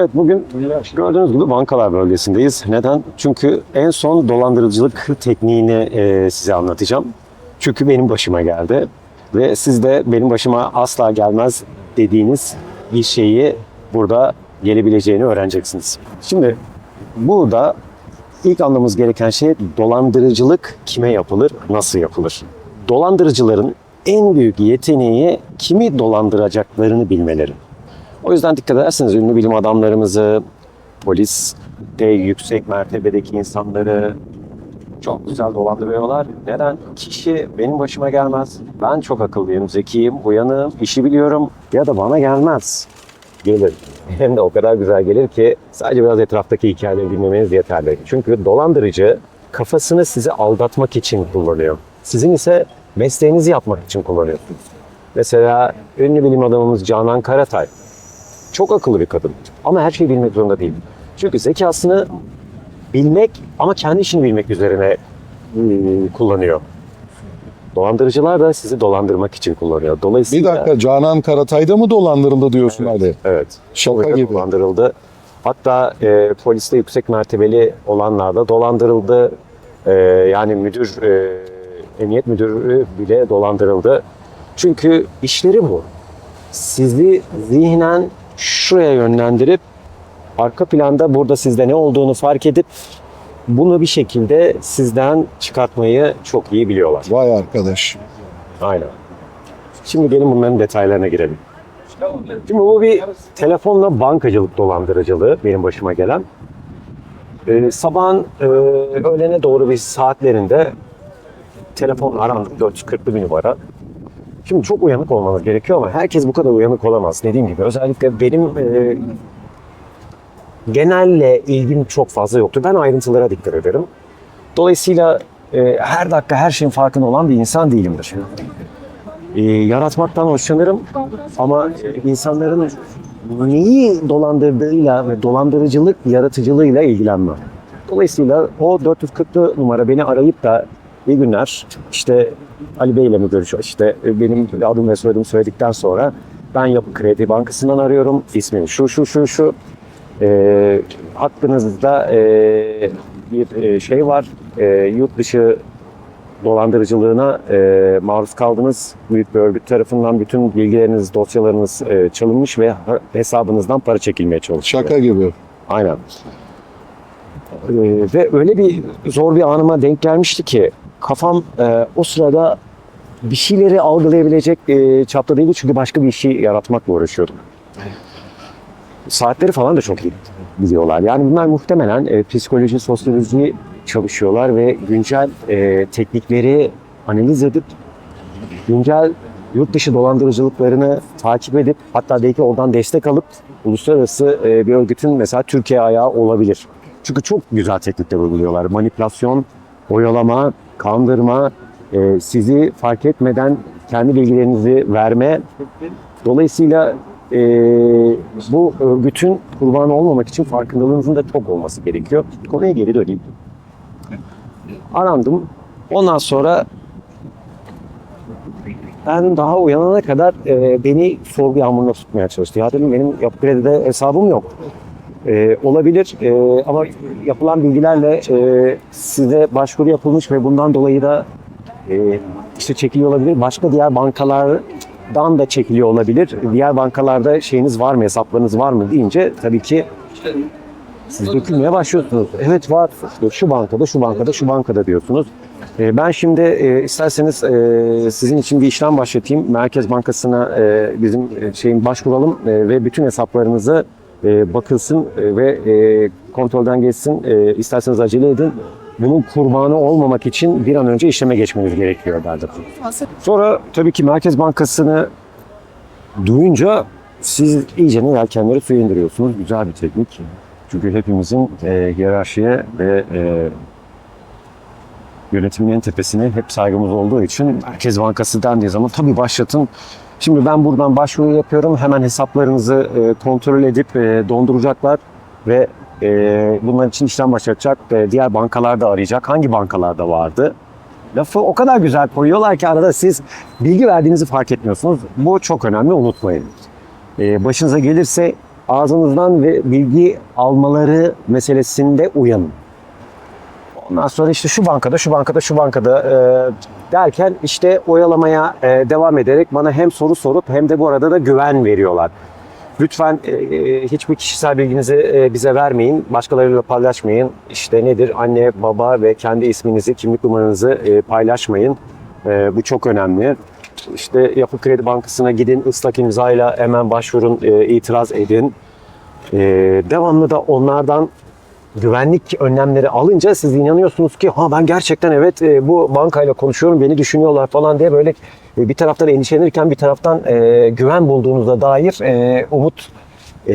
Evet bugün gördüğünüz gibi bankalar bölgesindeyiz. Neden? Çünkü en son dolandırıcılık tekniğini e, size anlatacağım. Çünkü benim başıma geldi. Ve siz de benim başıma asla gelmez dediğiniz bir şeyi burada gelebileceğini öğreneceksiniz. Şimdi burada ilk anlamamız gereken şey dolandırıcılık kime yapılır, nasıl yapılır? Dolandırıcıların en büyük yeteneği kimi dolandıracaklarını bilmeleri. O yüzden dikkat ederseniz ünlü bilim adamlarımızı, polis de yüksek mertebedeki insanları çok güzel dolandırıyorlar. Neden? Kişi benim başıma gelmez. Ben çok akıllıyım, zekiyim, uyanığım, işi biliyorum ya da bana gelmez. Gelir. Hem de o kadar güzel gelir ki sadece biraz etraftaki hikayeleri dinlemeniz yeterli. Çünkü dolandırıcı kafasını sizi aldatmak için kullanıyor. Sizin ise mesleğinizi yapmak için kullanıyorsunuz. Mesela ünlü bilim adamımız Canan Karatay. Çok akıllı bir kadın. Ama her şeyi bilmek zorunda değil. Çünkü zekasını bilmek ama kendi işini bilmek üzerine hmm, kullanıyor. Dolandırıcılar da sizi dolandırmak için kullanıyor. Bir Dolayısıyla dakika Canan Karatay'da mı dolandırıldı diyorsun Ali? Evet. Şaka gibi. dolandırıldı. Hatta e, poliste yüksek mertebeli olanlar da dolandırıldı. E, yani müdür, e, emniyet müdürü bile dolandırıldı. Çünkü işleri bu. Sizi zihnen şuraya yönlendirip arka planda burada sizde ne olduğunu fark edip bunu bir şekilde sizden çıkartmayı çok iyi biliyorlar. Vay arkadaş. Aynen. Şimdi gelin bunların detaylarına girelim. Şimdi bu bir telefonla bankacılık dolandırıcılığı benim başıma gelen. Ee, sabahın e, öğlene doğru bir saatlerinde telefon arandı 440'lı bir numara. Şimdi çok uyanık olmanız gerekiyor ama herkes bu kadar uyanık olamaz. Dediğim gibi özellikle benim e, genelle ilgim çok fazla yoktu. Ben ayrıntılara dikkat ederim. Dolayısıyla e, her dakika her şeyin farkında olan bir insan değilimdir. E, yaratmaktan hoşlanırım ama e, insanların neyi dolandırdığıyla ve dolandırıcılık yaratıcılığıyla ilgilenmem. Dolayısıyla o 440'lı numara beni arayıp da iyi günler işte Ali Bey ile mi görüşüyor? İşte e, benim adım ve soyadımı söyledikten sonra ben Yapı Kredi Bankası'ndan arıyorum. İsmim şu şu şu şu. E, hakkınızda e, bir e, şey var. E, yurt dışı dolandırıcılığına e, maruz kaldınız. Büyük bir örgüt tarafından bütün bilgileriniz, dosyalarınız e, çalınmış ve hesabınızdan para çekilmeye çalışılıyor. Şaka gibi. Aynen. Ee, ve öyle bir zor bir anıma denk gelmişti ki kafam e, o sırada bir şeyleri algılayabilecek e, çapta değildi çünkü başka bir işi yaratmakla uğraşıyordum. Saatleri falan da çok iyi biliyorlar. Yani bunlar muhtemelen e, psikoloji, sosyoloji çalışıyorlar ve güncel e, teknikleri analiz edip güncel yurt dışı dolandırıcılıklarını takip edip hatta belki oradan destek alıp uluslararası e, bir örgütün mesela Türkiye ayağı olabilir. Çünkü çok güzel teknikler uyguluyorlar. Manipülasyon, oyalama, kandırma, e, sizi fark etmeden kendi bilgilerinizi verme. Dolayısıyla e, bu örgütün kurbanı olmamak için farkındalığınızın da çok olması gerekiyor. Konuya geri döneyim. Arandım. Ondan sonra ben daha uyanana kadar e, beni sorgu yağmuruna tutmaya çalıştı. Ya dedim benim kredide hesabım yok. E, olabilir e, ama yapılan bilgilerle e, size başvuru yapılmış ve bundan dolayı da e, işte çekiliyor olabilir. Başka diğer bankalardan da çekiliyor olabilir. Diğer bankalarda şeyiniz var mı, hesaplarınız var mı deyince tabii ki siz dökülmeye başlıyorsunuz. Evet var. Şu bankada, şu bankada, şu bankada diyorsunuz. E, ben şimdi e, isterseniz e, sizin için bir işlem başlatayım. Merkez Bankası'na e, bizim e, şeyin başvuralım e, ve bütün hesaplarınızı e, bakılsın e, ve e, kontrolden geçsin. E, isterseniz acele edin. Bunun kurbanı olmamak için bir an önce işleme geçmeniz gerekiyor derdim. Sonra tabii ki Merkez Bankası'nı duyunca siz iyice yelkenleri suya indiriyorsunuz. Güzel bir teknik. Çünkü hepimizin e, hiyerarşiye ve e, yönetimin en tepesine hep saygımız olduğu için Merkez Bankası dendiği zaman tabii başlatın. Şimdi ben buradan başvuru yapıyorum. Hemen hesaplarınızı e, kontrol edip e, donduracaklar ve e, bunlar için işlem başlatacak. Diğer bankalar da arayacak. Hangi bankalarda vardı? Lafı o kadar güzel koyuyorlar ki arada siz bilgi verdiğinizi fark etmiyorsunuz. Bu çok önemli unutmayın. Başınıza gelirse ağzınızdan ve bilgi almaları meselesinde uyanın. Ondan sonra işte şu bankada, şu bankada, şu bankada e, derken işte oyalamaya e, devam ederek bana hem soru sorup hem de bu arada da güven veriyorlar. Lütfen e, e, hiçbir kişisel bilginizi e, bize vermeyin. Başkalarıyla paylaşmayın. İşte nedir? Anne, baba ve kendi isminizi, kimlik numaranızı e, paylaşmayın. E, bu çok önemli. İşte Yapı Kredi Bankası'na gidin, ıslak imzayla hemen başvurun, e, itiraz edin. E, devamlı da onlardan güvenlik önlemleri alınca siz inanıyorsunuz ki ha ben gerçekten evet e, bu bankayla konuşuyorum beni düşünüyorlar falan diye böyle e, bir taraftan endişelenirken bir taraftan e, güven bulduğunuza dair e, umut e,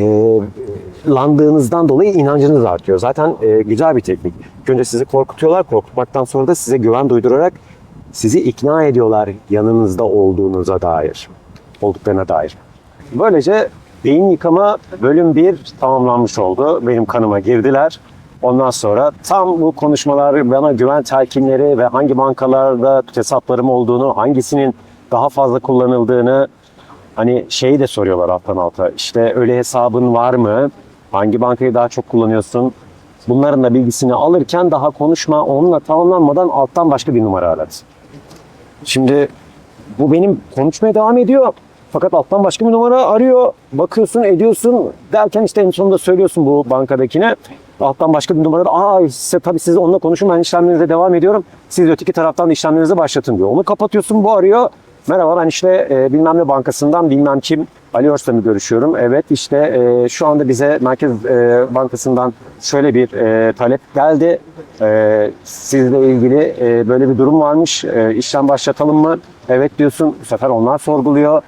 landığınızdan dolayı inancınız artıyor. Zaten e, güzel bir teknik. Önce sizi korkutuyorlar. Korkutmaktan sonra da size güven duydurarak sizi ikna ediyorlar yanınızda olduğunuza dair. Olduklarına dair. Böylece beyin yıkama bölüm 1 tamamlanmış oldu. Benim kanıma girdiler. Ondan sonra tam bu konuşmalar bana güven telkinleri ve hangi bankalarda hesaplarım olduğunu, hangisinin daha fazla kullanıldığını hani şeyi de soruyorlar alttan alta. İşte öyle hesabın var mı? Hangi bankayı daha çok kullanıyorsun? Bunların da bilgisini alırken daha konuşma onunla tamamlanmadan alttan başka bir numara aradı. Şimdi bu benim konuşmaya devam ediyor. Fakat alttan başka bir numara arıyor. Bakıyorsun, ediyorsun derken işte en sonunda söylüyorsun bu bankadakine. Alttan başka bir numara. Aa size, tabii siz onunla konuşun ben işlemlerinize devam ediyorum. Siz öteki taraftan da işlemlerinizi başlatın diyor. Onu kapatıyorsun bu arıyor. Merhaba ben işte e, bilmem ne bankasından bilmem kim Ali Örs'le mi görüşüyorum? Evet işte e, şu anda bize Merkez e, Bankası'ndan şöyle bir e, talep geldi. E, sizle ilgili e, böyle bir durum varmış. E, işlem başlatalım mı? Evet diyorsun. Bu sefer onlar sorguluyor.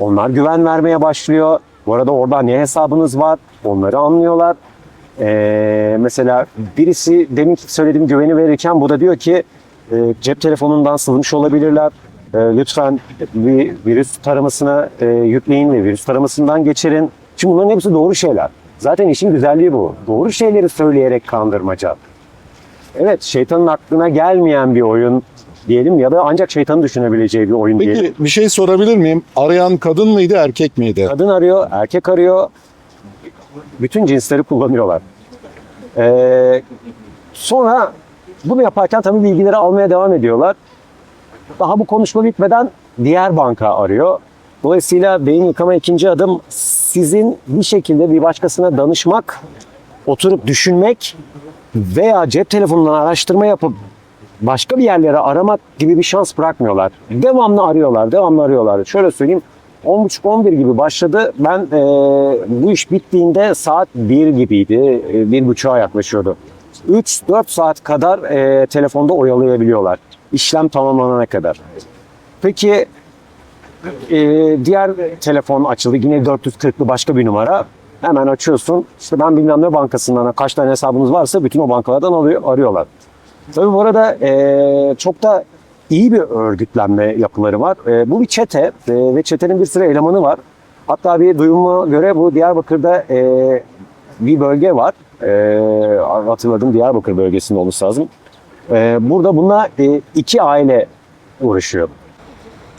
Onlar güven vermeye başlıyor. Bu arada orada ne hesabınız var? Onları anlıyorlar. Ee, mesela birisi demin söylediğim güveni verirken bu da diyor ki e, cep telefonundan sızmış olabilirler. E, lütfen bir virüs taramasına e, yükleyin ve virüs taramasından geçirin. Şimdi bunların hepsi doğru şeyler. Zaten işin güzelliği bu. Doğru şeyleri söyleyerek kandırmaca. Evet şeytanın aklına gelmeyen bir oyun diyelim ya da ancak şeytanın düşünebileceği bir oyun diyelim. Peki bir şey sorabilir miyim? Arayan kadın mıydı erkek miydi? Kadın arıyor, erkek arıyor. Bütün cinsleri kullanıyorlar. Ee, sonra bunu yaparken tabii bilgileri almaya devam ediyorlar. Daha bu konuşma bitmeden diğer banka arıyor. Dolayısıyla beyin yıkama ikinci adım sizin bir şekilde bir başkasına danışmak, oturup düşünmek veya cep telefonundan araştırma yapıp başka bir yerlere aramak gibi bir şans bırakmıyorlar. Devamlı arıyorlar, devamlı arıyorlar. Şöyle söyleyeyim, 10.30-11 gibi başladı. Ben e, bu iş bittiğinde saat 1 gibiydi, e, bir buçuğa yaklaşıyordu. 3-4 saat kadar e, telefonda oyalayabiliyorlar. İşlem tamamlanana kadar. Peki e, diğer telefon açıldı. Yine 440'lı başka bir numara. Hemen açıyorsun. İşte ben bilmem ne bankasından kaç tane hesabınız varsa bütün o bankalardan alıyor, arıyorlar. Tabii bu arada e, çok da iyi bir örgütlenme yapıları var. E, bu bir çete e, ve çetenin bir sürü elemanı var. Hatta bir duyuma göre bu Diyarbakır'da e, bir bölge var. E, hatırladım Diyarbakır bölgesinde olması lazım. E, burada bununla e, iki aile uğraşıyor.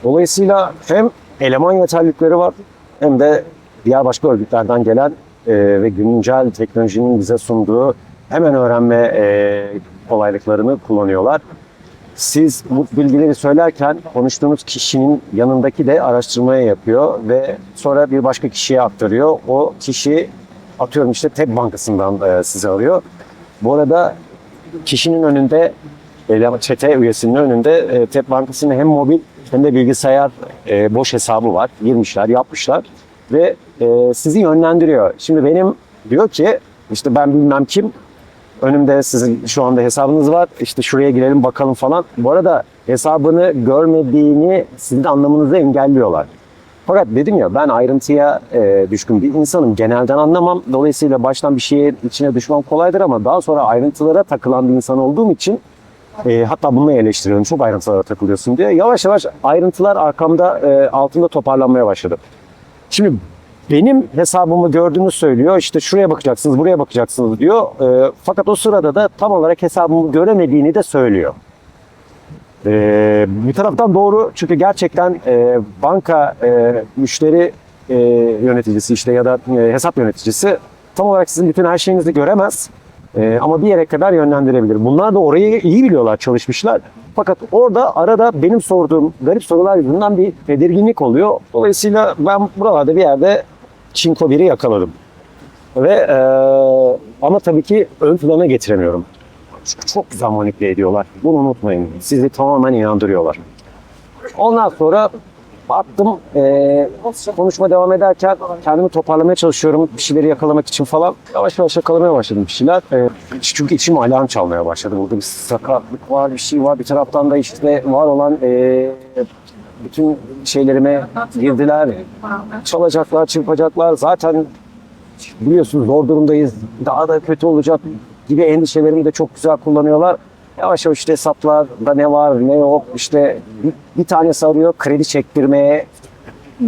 Dolayısıyla hem eleman yeterlilikleri var hem de diğer başka örgütlerden gelen e, ve güncel teknolojinin bize sunduğu hemen öğrenme e, kolaylıklarını kullanıyorlar. Siz bu bilgileri söylerken konuştuğunuz kişinin yanındaki de araştırmaya yapıyor ve sonra bir başka kişiye aktarıyor. O kişi atıyorum işte TEB Bankası'ndan e, size arıyor. Bu arada kişinin önünde çete üyesinin önünde e, TEP Bankası'nın hem mobil hem de bilgisayar e, boş hesabı var. Girmişler, yapmışlar ve sizi yönlendiriyor. Şimdi benim diyor ki işte ben bilmem kim önümde sizin şu anda hesabınız var. İşte şuraya girelim bakalım falan. Bu arada hesabını görmediğini sizin anlamanızı engelliyorlar. Fakat dedim ya ben ayrıntıya e, düşkün bir insanım. Genelden anlamam. Dolayısıyla baştan bir şeye içine düşmem kolaydır ama daha sonra ayrıntılara takılan bir insan olduğum için e, hatta bununla eleştiriyorum. Çok ayrıntılara takılıyorsun diye. Yavaş yavaş ayrıntılar arkamda e, altında toparlanmaya başladı. Şimdi benim hesabımı gördüğünü söylüyor. İşte şuraya bakacaksınız, buraya bakacaksınız diyor. E, fakat o sırada da tam olarak hesabımı göremediğini de söylüyor. E, bir taraftan doğru çünkü gerçekten e, banka e, müşteri e, yöneticisi işte ya da e, hesap yöneticisi tam olarak sizin bütün her şeyinizi göremez. E, ama bir yere kadar yönlendirebilir. Bunlar da orayı iyi biliyorlar, çalışmışlar. Fakat orada arada benim sorduğum garip sorular yüzünden bir tedirginlik oluyor. Dolayısıyla ben buralarda bir yerde Çinko 1'i yakaladım. Ve e, ama tabii ki ön plana getiremiyorum. Çok güzel manipüle ediyorlar. Bunu unutmayın. Sizi tamamen inandırıyorlar. Ondan sonra baktım e, konuşma devam ederken kendimi toparlamaya çalışıyorum bir şeyleri yakalamak için falan. Yavaş yavaş yakalamaya başladım bir şeyler. E, çünkü içim alarm çalmaya başladı. Burada bir sakatlık var, bir şey var. Bir taraftan da işte var olan e, bütün şeylerime girdiler. Çalacaklar, çırpacaklar. Zaten biliyorsunuz zor durumdayız. Daha da kötü olacak gibi endişelerimi de çok güzel kullanıyorlar. Yavaş yavaş işte hesaplarda ne var ne yok işte bir, bir tanesi arıyor kredi çektirmeye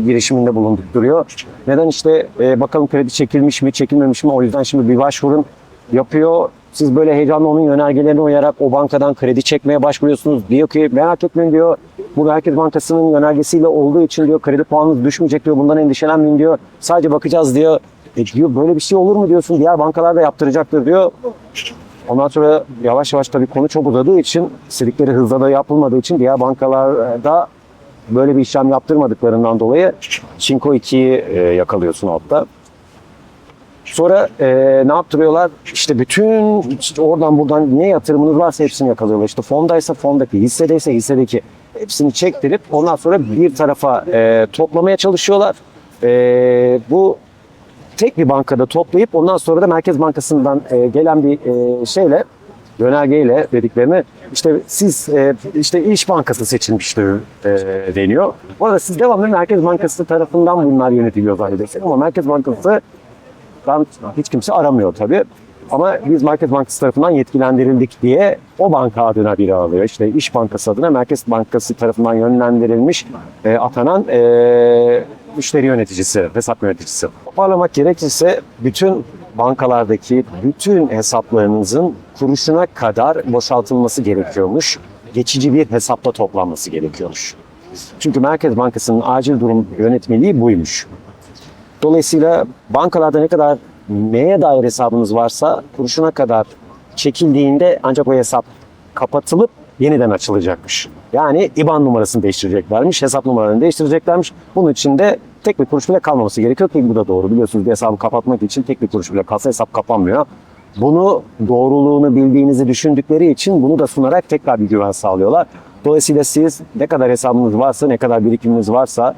girişiminde bulunduk duruyor. Neden işte e, bakalım kredi çekilmiş mi çekilmemiş mi o yüzden şimdi bir başvurun yapıyor. Siz böyle heyecanla onun yönergelerine uyarak o bankadan kredi çekmeye başvuruyorsunuz. Diyor ki merak etmeyin diyor. Bu Merkez Bankası'nın yönergesiyle olduğu için diyor kredi puanınız düşmeyecek diyor. Bundan endişelenmeyin diyor. Sadece bakacağız diyor. E diyor böyle bir şey olur mu diyorsun. Diğer bankalar da yaptıracaktır diyor. Ondan sonra yavaş yavaş tabii konu çok uzadığı için istedikleri hızla da yapılmadığı için diğer bankalarda böyle bir işlem yaptırmadıklarından dolayı Çinko 2'yi e, yakalıyorsun altta. Sonra e, ne yaptırıyorlar? İşte bütün işte oradan buradan ne yatırımınız varsa hepsini yakalıyorlar. İşte fondaysa fondaki, hissedeyse hissedeki hepsini çektirip ondan sonra bir tarafa e, toplamaya çalışıyorlar. E, bu tek bir bankada toplayıp ondan sonra da Merkez Bankası'ndan e, gelen bir e, şeyle yönergeyle dediklerini işte siz e, işte İş Bankası seçilmiştir e, deniyor. Bu arada siz devamlı Merkez Bankası tarafından bunlar yönetiliyor zannedersiniz ama Merkez Bankası ben hiç kimse aramıyor tabii. Ama biz Merkez Bankası tarafından yetkilendirildik diye o banka adına biri alıyor. İşte İş Bankası adına Merkez Bankası tarafından yönlendirilmiş, e, atanan e, müşteri yöneticisi, hesap yöneticisi. Toparlamak gerekirse bütün bankalardaki bütün hesaplarınızın kuruşuna kadar boşaltılması gerekiyormuş. Geçici bir hesapta toplanması gerekiyormuş. Çünkü Merkez Bankası'nın acil durum yönetmeliği buymuş. Dolayısıyla bankalarda ne kadar neye dair hesabınız varsa kuruşuna kadar çekildiğinde ancak o hesap kapatılıp yeniden açılacakmış. Yani IBAN numarasını değiştireceklermiş, hesap numaralarını değiştireceklermiş. Bunun için de tek bir kuruş bile kalmaması gerekiyor ki bu da doğru. Biliyorsunuz bir hesabı kapatmak için tek bir kuruş bile kalsa hesap kapanmıyor. Bunu doğruluğunu bildiğinizi düşündükleri için bunu da sunarak tekrar bir güven sağlıyorlar. Dolayısıyla siz ne kadar hesabınız varsa, ne kadar birikiminiz varsa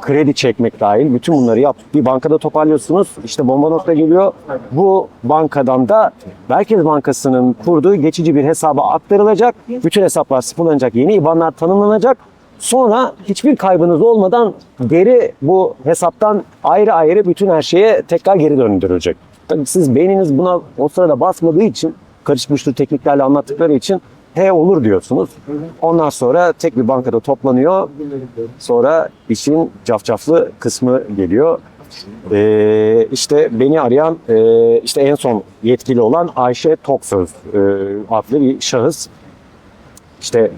kredi çekmek dahil bütün bunları yap. Bir bankada toparlıyorsunuz. İşte bomba nokta geliyor. Bu bankadan da Merkez Bankası'nın kurduğu geçici bir hesaba aktarılacak. Bütün hesaplar sıfırlanacak. Yeni IBAN'lar tanımlanacak. Sonra hiçbir kaybınız olmadan geri bu hesaptan ayrı ayrı bütün her şeye tekrar geri döndürülecek. Tabii siz beyniniz buna o sırada basmadığı için karışmıştır tekniklerle anlattıkları için he olur diyorsunuz. Ondan sonra tek bir bankada toplanıyor. Sonra işin cafcaflı kısmı geliyor. Ee, işte beni arayan e, işte en son yetkili olan Ayşe Toksöz e, adlı bir şahıs. İşte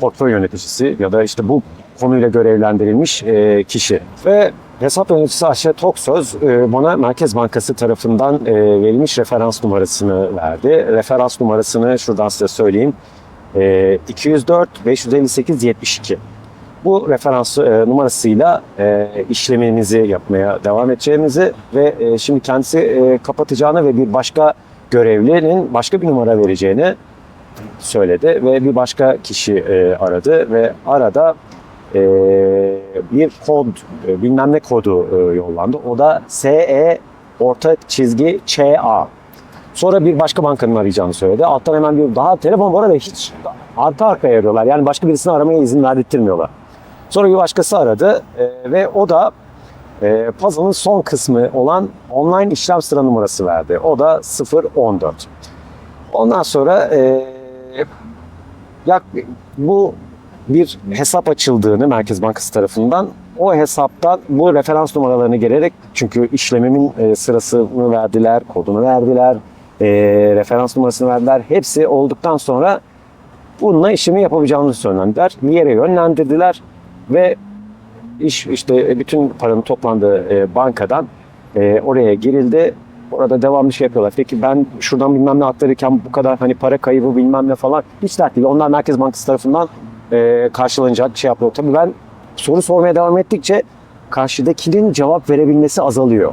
portföy yöneticisi ya da işte bu konuyla görevlendirilmiş e, kişi. Ve hesap yöneticisi Ayşe Toksöz e, bana Merkez Bankası tarafından e, verilmiş referans numarasını verdi. Referans numarasını şuradan size söyleyeyim. E, 204 558 72. Bu referans e, numarasıyla e, işlemimizi yapmaya devam edeceğimizi ve e, şimdi kendisi e, kapatacağını ve bir başka görevlinin başka bir numara vereceğini söyledi ve bir başka kişi e, aradı ve arada e, bir kod, e, bilmem ne kodu e, yollandı. O da SE orta çizgi ÇA. Sonra bir başka bankanın arayacağını söyledi. Alttan hemen bir daha telefon bu arada hiç arka arkaya arıyorlar. Yani başka birisini aramaya izin verdirtmiyorlar. Sonra bir başkası aradı e, ve o da e, puzzle'ın son kısmı olan online işlem sıra numarası verdi. O da 014. Ondan sonra e, yak, bu bir hesap açıldığını Merkez Bankası tarafından o hesaptan bu referans numaralarını gelerek çünkü işlemimin e, sırasını verdiler, kodunu verdiler, e, referans numarasını verdiler. Hepsi olduktan sonra bununla işlemi yapabileceğimizi söylediler. Bir yere yönlendirdiler ve iş işte bütün paranın toplandığı e, bankadan e, oraya girildi. Orada devamlı şey yapıyorlar. Peki ben şuradan bilmem ne aktarırken bu kadar hani para kaybı bilmem ne falan hiç dert değil. Onlar Merkez Bankası tarafından e, karşılanacak şey yapıyor. Tabii ben soru sormaya devam ettikçe karşıdakinin cevap verebilmesi azalıyor.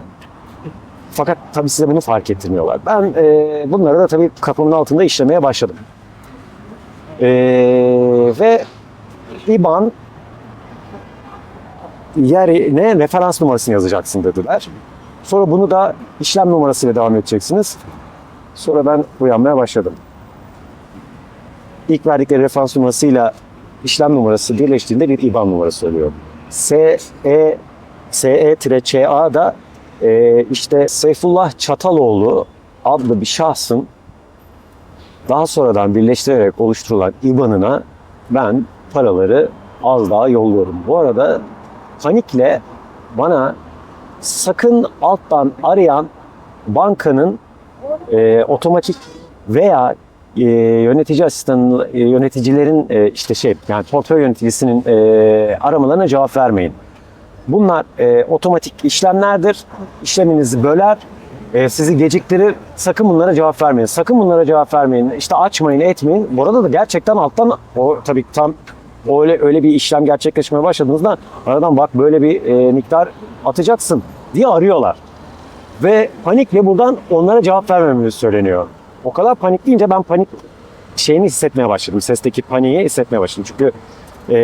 Fakat tabii size bunu fark ettirmiyorlar. Ben e, bunları da tabii kapımın altında işlemeye başladım. E, ve IBAN yerine referans numarasını yazacaksın dediler. Sonra bunu da işlem numarasıyla devam edeceksiniz. Sonra ben uyanmaya başladım. İlk verdikleri referans numarasıyla işlem numarası birleştiğinde bir IBAN numarası oluyor. SE SE-ÇA da e, işte Seyfullah Çataloğlu adlı bir şahsın daha sonradan birleştirerek oluşturulan IBAN'ına ben paraları az daha yolluyorum. Bu arada panikle bana sakın alttan arayan bankanın e, otomatik veya e, yönetici asistanı e, yöneticilerin e, işte şey yani portföy yöneticisinin e, aramalarına cevap vermeyin. Bunlar e, otomatik işlemlerdir. İşleminizi böler, e, sizi geciktirir. Sakın bunlara cevap vermeyin. Sakın bunlara cevap vermeyin. İşte açmayın, etmeyin. Bu arada da gerçekten alttan o tabii tam öyle öyle bir işlem gerçekleşmeye başladığınızda aradan bak böyle bir e, miktar atacaksın diye arıyorlar. Ve panikle buradan onlara cevap vermememiz söyleniyor. O kadar panikleyince ben panik şeyini hissetmeye başladım. Sesteki paniği hissetmeye başladım. Çünkü e,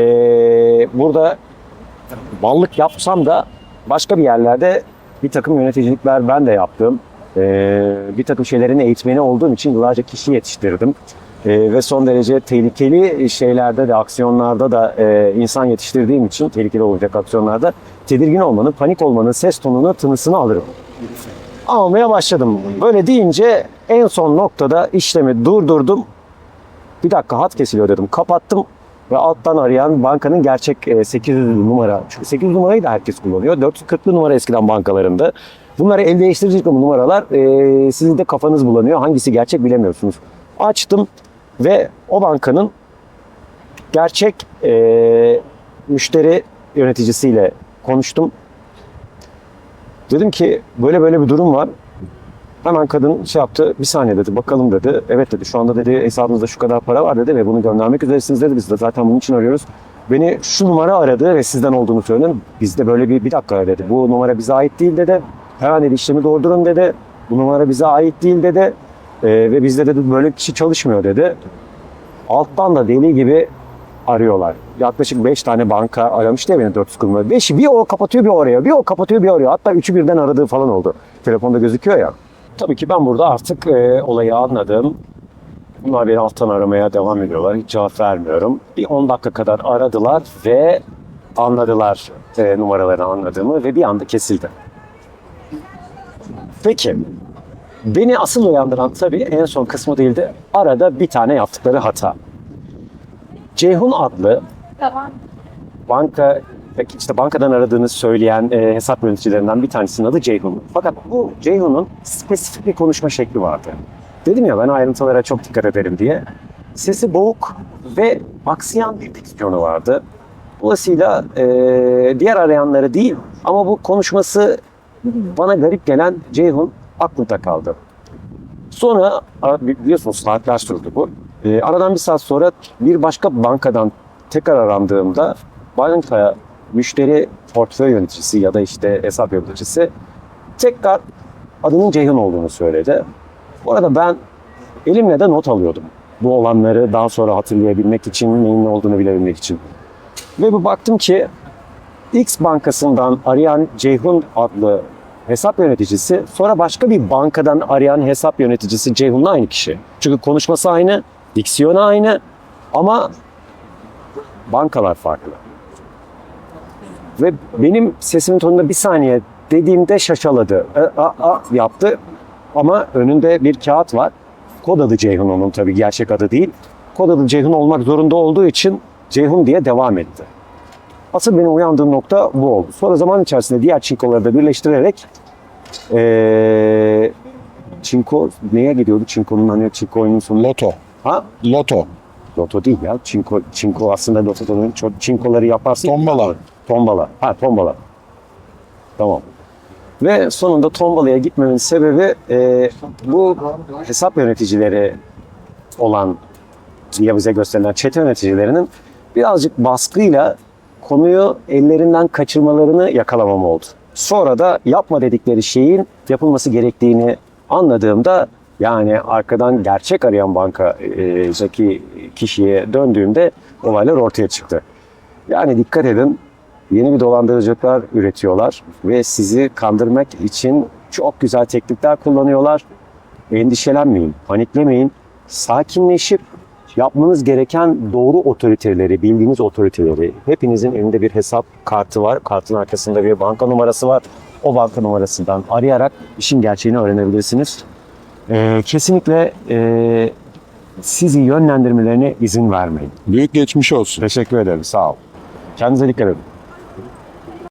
burada ballık yapsam da başka bir yerlerde bir takım yöneticilikler ben de yaptım. Ee, bir takım şeylerin eğitmeni olduğum için yıllarca kişi yetiştirdim. Ee, ve son derece tehlikeli şeylerde de, aksiyonlarda da e, insan yetiştirdiğim için, tehlikeli olacak aksiyonlarda tedirgin olmanın, panik olmanın ses tonunu, tınısını alırım. Almaya başladım. Böyle deyince en son noktada işlemi durdurdum. Bir dakika hat kesiliyor dedim. Kapattım ve alttan arayan bankanın gerçek e, 800 numara. Çünkü 800 numarayı da herkes kullanıyor. 440'lı numara eskiden bankalarında. Bunlar el değiştirici numaralar. E, sizin de kafanız bulanıyor. Hangisi gerçek bilemiyorsunuz. Açtım ve o bankanın gerçek e, müşteri yöneticisiyle konuştum. Dedim ki böyle böyle bir durum var. Hemen kadın şey yaptı, bir saniye dedi, bakalım dedi. Evet dedi, şu anda dedi hesabınızda şu kadar para var dedi ve bunu göndermek üzeresiniz dedi. Biz de zaten bunun için arıyoruz. Beni şu numara aradı ve sizden olduğunu söyledim. Biz de böyle bir, bir dakika dedi. Bu numara bize ait değil dedi. Hemen dedi işlemi doldurun dedi. Bu numara bize ait değil dedi. Ee, ve bizde dedi böyle kişi çalışmıyor dedi. Alttan da deli gibi arıyorlar. Yaklaşık 5 tane banka aramıştı ya beni 400 numara. 5'i bir o kapatıyor bir oraya, bir o kapatıyor bir oraya. Hatta üçü birden aradığı falan oldu. Telefonda gözüküyor ya. Tabii ki ben burada artık e, olayı anladım. Bunlar beni alttan aramaya devam ediyorlar. Hiç cevap vermiyorum. Bir 10 dakika kadar aradılar ve anladılar e, numaralarını anladığımı ve bir anda kesildi. Peki. Beni asıl uyandıran tabii en son kısmı değildi. Arada bir tane yaptıkları hata. Ceyhun adlı Tamam. banka peki işte bankadan aradığını söyleyen e, hesap yöneticilerinden bir tanesinin adı Ceyhun. Fakat bu Ceyhun'un spesifik bir konuşma şekli vardı. Dedim ya ben ayrıntılara çok dikkat ederim diye. Sesi boğuk ve aksayan bir diksiyonu vardı. Dolayısıyla e, diğer arayanları değil ama bu konuşması bana garip gelen Ceyhun aklımda kaldı. Sonra biliyorsunuz saatler sürdü bu. Ee, aradan bir saat sonra bir başka bankadan tekrar arandığımda banka müşteri portföy yöneticisi ya da işte hesap yöneticisi tekrar adının Ceyhun olduğunu söyledi. Bu arada ben elimle de not alıyordum. Bu olanları daha sonra hatırlayabilmek için, neyin ne olduğunu bilebilmek için. Ve bu baktım ki X bankasından arayan Ceyhun adlı hesap yöneticisi sonra başka bir bankadan arayan hesap yöneticisi Ceyhun'la aynı kişi. Çünkü konuşması aynı, diksiyonu aynı ama bankalar farklı. Ve benim sesimin tonunda bir saniye dediğimde şaşaladı. E, a, a yaptı ama önünde bir kağıt var. Kod adı Ceyhun onun tabii gerçek adı değil. Kod adı Ceyhun olmak zorunda olduğu için Ceyhun diye devam etti. Asıl benim uyandığım nokta bu oldu. Sonra zaman içerisinde diğer çinkoları da birleştirerek eee çinko neye gidiyordu? Çinkonun hani çinko oyunun sonu. Loto. Ha? Loto. Loto değil ya. Çinko, çinko aslında lotodan çok çinkoları yaparsın. Tombala. Tombala. Ha tombala. Tamam. Ve sonunda tombalaya gitmemin sebebi e, bu hesap yöneticileri olan diye bize gösterilen çete yöneticilerinin birazcık baskıyla konuyu ellerinden kaçırmalarını yakalamam oldu. Sonra da yapma dedikleri şeyin yapılması gerektiğini anladığımda yani arkadan gerçek arayan bankadaki kişiye döndüğümde olaylar ortaya çıktı. Yani dikkat edin yeni bir dolandırıcılıklar üretiyorlar ve sizi kandırmak için çok güzel teknikler kullanıyorlar. Endişelenmeyin, paniklemeyin. Sakinleşip yapmanız gereken doğru otoriteleri, bildiğiniz otoriteleri, hepinizin elinde bir hesap kartı var. Kartın arkasında bir banka numarası var. O banka numarasından arayarak işin gerçeğini öğrenebilirsiniz. Ee, kesinlikle e, sizi yönlendirmelerine izin vermeyin. Büyük geçmiş olsun. Teşekkür ederim. Sağ ol. Kendinize dikkat edin.